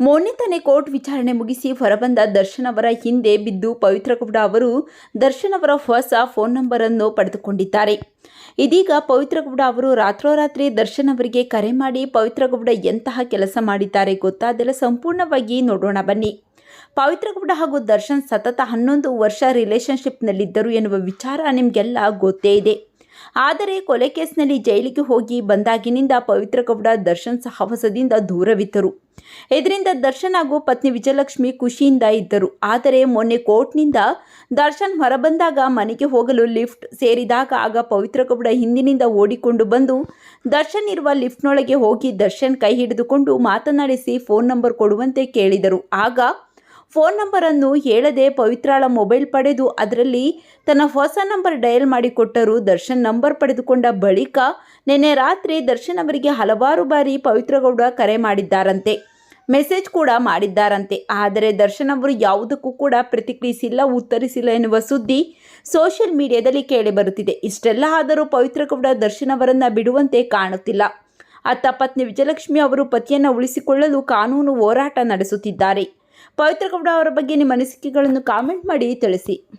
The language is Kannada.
ಮೊನ್ನೆ ತಾನೇ ಕೋರ್ಟ್ ವಿಚಾರಣೆ ಮುಗಿಸಿ ಹೊರಬಂದ ದರ್ಶನ್ ಅವರ ಹಿಂದೆ ಬಿದ್ದು ಪವಿತ್ರ ಗೌಡ ಅವರು ದರ್ಶನ್ ಅವರ ಹೊಸ ಫೋನ್ ನಂಬರ್ ಅನ್ನು ಪಡೆದುಕೊಂಡಿದ್ದಾರೆ. ಇದೀಗ ಪವಿತ್ರ ಗೌಡ ಅವರು ರಾತ್ರೋರಾತ್ರಿ ದರ್ಶನ್ ಅವರಿಗೆ ಕರೆ ಮಾಡಿ ಪವಿತ್ರ ಗೌಡ ಎಂತಹ ಕೆಲಸ ಮಾಡಿದ್ದಾರೆ ಗೊತ್ತಾ ಅದೆಲ್ಲ ಸಂಪೂರ್ಣವಾಗಿ ನೋಡೋಣ ಬನ್ನಿ. ಪವಿತ್ರ ಗೌಡ ಹಾಗೂ ದರ್ಶನ್ ಸತತ ಹನ್ನೊಂದು ವರ್ಷ ರಿಲೇಶನ್ಶಿಪ್ನಲ್ಲಿದ್ದರು ಎನ್ನುವ ವಿಚಾರ ನಿಮಗೆಲ್ಲ ಗೊತ್ತೇ ಇದೆ. ಆದರೆ ಕೊಲೆ ಕೇಸ್ನಲ್ಲಿ ಜೈಲಿಗೆ ಹೋಗಿ ಬಂದಾಗಿನಿಂದ ಪವಿತ್ರ ಗೌಡ ದರ್ಶನ್ ಸಹವಾಸದಿಂದ ದೂರವಿದ್ದರು. ಇದರಿಂದ ದರ್ಶನ್ ಹಾಗೂ ಪತ್ನಿ ವಿಜಯಲಕ್ಷ್ಮಿ ಖುಷಿಯಿಂದ ಇದ್ದರು. ಆದರೆ ಮೊನ್ನೆ ಕೋರ್ಟ್ನಿಂದ ದರ್ಶನ್ ಹೊರಬಂದಾಗ ಮನೆಗೆ ಹೋಗಲು ಲಿಫ್ಟ್ ಸೇರಿದಾಗ ಆಗ ಪವಿತ್ರ ಗೌಡ ಹಿಂದಿನಿಂದ ಓಡಿಕೊಂಡು ಬಂದು ದರ್ಶನ್ ಇರುವ ಲಿಫ್ಟ್ನೊಳಗೆ ಹೋಗಿ ದರ್ಶನ್ ಕೈ ಹಿಡಿದುಕೊಂಡು ಮಾತನಾಡಿಸಿ ಫೋನ್ ನಂಬರ್ ಕೊಡುವಂತೆ ಕೇಳಿದರು. ಆಗ ಫೋನ್ ನಂಬರನ್ನು ಹೇಳದೆ ಪವಿತ್ರಾಳ ಮೊಬೈಲ್ ಪಡೆದು ಅದರಲ್ಲಿ ತನ್ನ ಹೊಸ ನಂಬರ್ ಡಯಲ್ ಮಾಡಿಕೊಟ್ಟರು ದರ್ಶನ್ ನಂಬರ್ ಪಡೆದುಕೊಂಡ ಬಳಿಕ ನಿನ್ನೆ ರಾತ್ರಿ ದರ್ಶನ್ ಅವರಿಗೆ ಹಲವಾರು ಬಾರಿ ಪವಿತ್ರಗೌಡ ಕರೆ ಮಾಡಿದ್ದಾರಂತೆ. ಮೆಸೇಜ್ ಕೂಡ ಮಾಡಿದ್ದಾರಂತೆ. ಆದರೆ ದರ್ಶನ್ ಅವರು ಯಾವುದಕ್ಕೂ ಕೂಡ ಪ್ರತಿಕ್ರಿಯಿಸಿಲ್ಲ, ಉತ್ತರಿಸಿಲ್ಲ ಎನ್ನುವ ಸುದ್ದಿ ಸೋಷಿಯಲ್ ಮೀಡಿಯಾದಲ್ಲಿ ಕೇಳಿಬರುತ್ತಿದೆ. ಇಷ್ಟೆಲ್ಲ ಆದರೂ ಪವಿತ್ರಗೌಡ ದರ್ಶನ್ ಅವರನ್ನು ಬಿಡುವಂತೆ ಕಾಣುತ್ತಿಲ್ಲ. ಅತ್ತ ಪತ್ನಿ ವಿಜಯಲಕ್ಷ್ಮಿ ಅವರು ಪತಿಯನ್ನು ಉಳಿಸಿಕೊಳ್ಳಲು ಕಾನೂನು ಹೋರಾಟ ನಡೆಸುತ್ತಿದ್ದಾರೆ. ಪವಿತ್ರಗೌಡ ಅವರ ಬಗ್ಗೆ ನಿಮ್ಮ ಅನಿಸಿಕೆಗಳನ್ನು ಕಾಮೆಂಟ್ ಮಾಡಿ ತಿಳಿಸಿ.